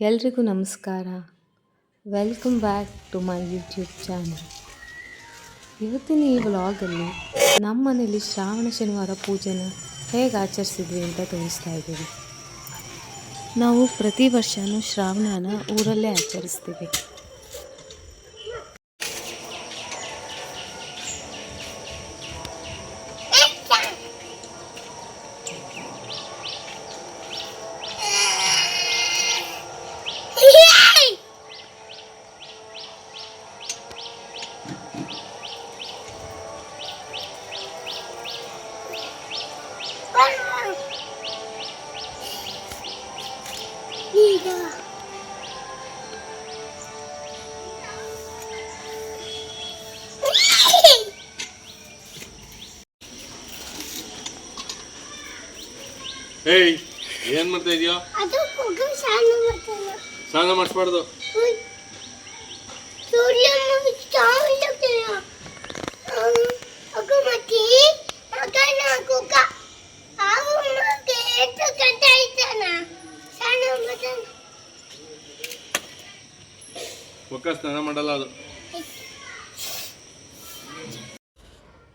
ಎಲ್ರಿಗೂ ನಮಸ್ಕಾರ. Welcome back to my YouTube channel ಇವತ್ತಿನ ಈ ವ್ಲಾಗಲ್ಲಿ ನಮ್ಮ ಮನೆಯಲ್ಲಿ ಶ್ರಾವಣ ಶನಿವಾರ ಪೂಜೆನ ಹೇಗೆ ಆಚರಿಸಿದ್ವಿ ಅಂತ ತೋರಿಸ್ತಾ ಇದ್ದೀವಿ. ನಾವು ಪ್ರತಿ ವರ್ಷವೂ ಶ್ರಾವಣನ ಊರಲ್ಲೇ ಆಚರಿಸ್ತೀವಿ. ಏಯ್ ಏನ್ ಮಾಡ್ತಾ ಇದೀಯೋ? ಅದು ಕೂಗು ಶಾನ ಮಾಡ್ತಾನೆ. ಸ್ನಾನ ಮಾಡಿಸ್ಬಾರ್ದು. ಮುಗಿಸ್ತಾನೆ ಅಗ ಮತ್ತೆ ಮಕ್ಕಿ ನಾಕುಕ ಆವು ಒಕ್ಕ ಸ್ನಾನ ಮಾಡಲ್ಲ ಅದು.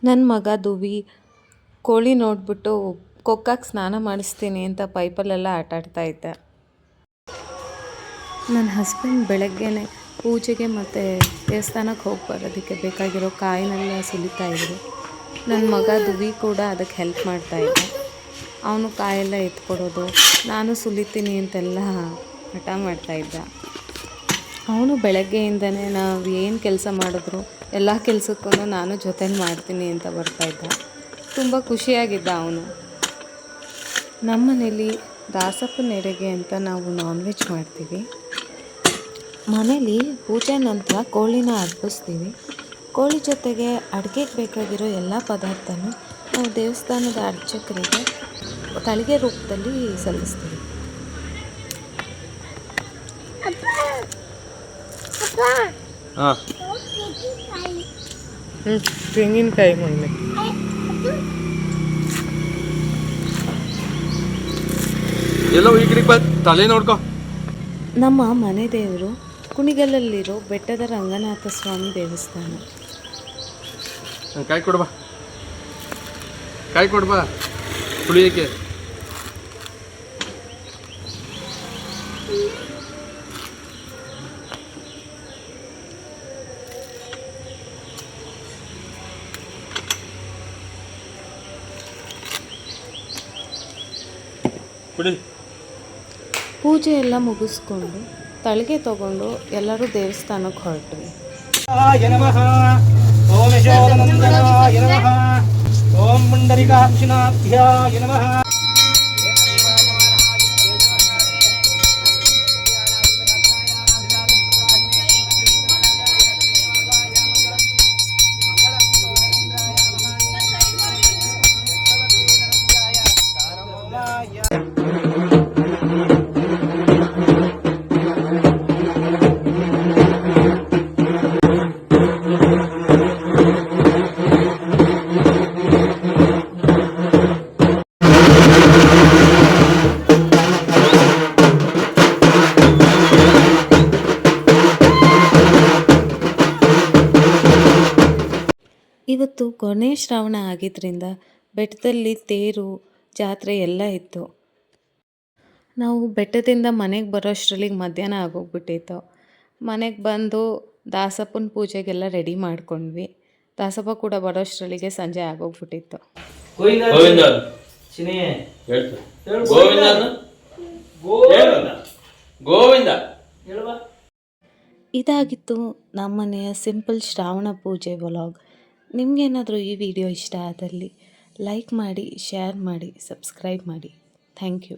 ನನ್ನ ಮಗ ದುವಿ ಕೋಳಿ ನೋಡ್ಬಿಟ್ಟು ಕೊಕ್ಕಾಗಿ ಸ್ನಾನ ಮಾಡಿಸ್ತೀನಿ ಅಂತ ಪೈಪಲ್ಲೆಲ್ಲ ಆಟ ಆಡ್ತಾ ಇದ್ದ. ನನ್ನ ಹಸ್ಬೆಂಡ್ ಬೆಳಗ್ಗೆನೆ ಪೂಜೆಗೆ ಮತ್ತು ದೇವಸ್ಥಾನಕ್ಕೆ ಹೋಗಿ ಬರೋದಕ್ಕೆ ಬೇಕಾಗಿರೋ ಕಾಯಿನೆಲ್ಲ ಸುಲಿತಾ ಇದ್ರು. ನನ್ನ ಮಗ ದುವಿ ಕೂಡ ಅದಕ್ಕೆ ಹೆಲ್ಪ್ ಮಾಡ್ತಾ ಇದ್ದೆ. ಅವನು ಕಾಯೆಲ್ಲ ಎತ್ಕೊಡೋದು ನಾನು ಸುಲಿತೀನಿ ಅಂತೆಲ್ಲ ಹಠ ಮಾಡ್ತಾ ಇದ್ದ. ಅವನು ಬೆಳಗ್ಗೆಯಿಂದನೇ ನಾವು ಏನು ಕೆಲಸ ಮಾಡಿದ್ರು, ಎಲ್ಲ ಕೆಲಸಕ್ಕೂ ನಾನು ಜೊತೆಲಿ ಮಾಡ್ತೀನಿ ಅಂತ ಬರ್ತಾಯಿದ್ದ ತುಂಬ ಖುಷಿಯಾಗಿದ್ದ ಅವನು. ನಮ್ಮ ಮನೇಲಿ ದಾಸಪ್ಪನ ಎಡೆಗೆ ಅಂತ ನಾವು ನಾನ್ ವೆಜ್ ಮಾಡ್ತೀವಿ. ಮನೇಲಿ ಪೂಜೆ ನಂತರ ಕೋಳಿನ ಅರ್ಪಿಸ್ತೀವಿ ಕೋಳಿ ಜೊತೆಗೆ ಅಡುಗೆಗೆ ಬೇಕಾಗಿರೋ ಎಲ್ಲ ಪದಾರ್ಥನೂ ನಾವು ದೇವಸ್ಥಾನದ ಅರ್ಚಕರಿಗೆ ತಳಿಗೆ ರೂಪದಲ್ಲಿ ಸಲ್ಲಿಸ್ತೀವಿ. ಹಾ. ಕಾಯಿ ತೆಂಗಿನಕಾಯಿ ಮೊನ್ನೆ. ಎಲ್ಲೋ ಈ ಕಡೆಗೆ ಬಾ ತಲೆ ನೋಡ್ಕೊ. ನಮ್ಮ ಮನೆ ದೇವರು ಕುಣಿಗಲಲ್ಲಿರೋ ಬೆಟ್ಟದ ರಂಗನಾಥ ಸ್ವಾಮಿ ದೇವಸ್ಥಾನ. ಕಾಯಿ ಕೊಡ್ಬಾ. ಕಾಯಿ ಕೊಡ್ಬಾ ಕುಡಿಯಕ್ಕೆ ಪೂಜೆ ಎಲ್ಲ ಮುಗಿಸ್ಕೊಂಡು ತಳಿಗೆ ತಗೊಂಡು ಎಲ್ಲರೂ ದೇವಸ್ಥಾನಕ್ಕೆ ಹೊರಟ್ರಿ ಓಂ ಓಂ ಇವತ್ತು ಕೊನೆಯ ಶ್ರಾವಣ ಆಗಿದ್ದರಿಂದ ಬೆಟ್ಟದಲ್ಲಿ ತೇರು ಜಾತ್ರೆ ಎಲ್ಲ ಇತ್ತು. ನಾವು ಬೆಟ್ಟದಿಂದ ಮನೆಗೆ ಬರೋಷ್ಟರಲ್ಲಿ ಮಧ್ಯಾಹ್ನ ಆಗೋಗ್ಬಿಟ್ಟಿತ್ತು. ಮನೆಗೆ ಬಂದು ದಾಸಪ್ಪನ ಪೂಜೆಗೆಲ್ಲ ರೆಡಿ ಮಾಡ್ಕೊಂಡ್ವಿ. ದಾಸಪ್ಪ ಕೂಡ ಬರೋಷ್ಟರಲ್ಲಿಗೆ ಸಂಜೆ ಆಗೋಗ್ಬಿಟ್ಟಿತ್ತು. ಗೋವಿಂದ ಇದಾಗಿತ್ತು ನಮ್ಮನೆಯ ಸಿಂಪಲ್ ಶ್ರಾವಣ ಪೂಜೆ ವ್ಲಾಗ್ ನಿಮಗೇನಾದರೂ ಈ ವಿಡಿಯೋ ಇಷ್ಟ ಆದಲ್ಲಿ ಲೈಕ್ ಮಾಡಿ ಶೇರ್ ಮಾಡಿ ಸಬ್ಸ್ಕ್ರೈಬ್ ಮಾಡಿ. Thank you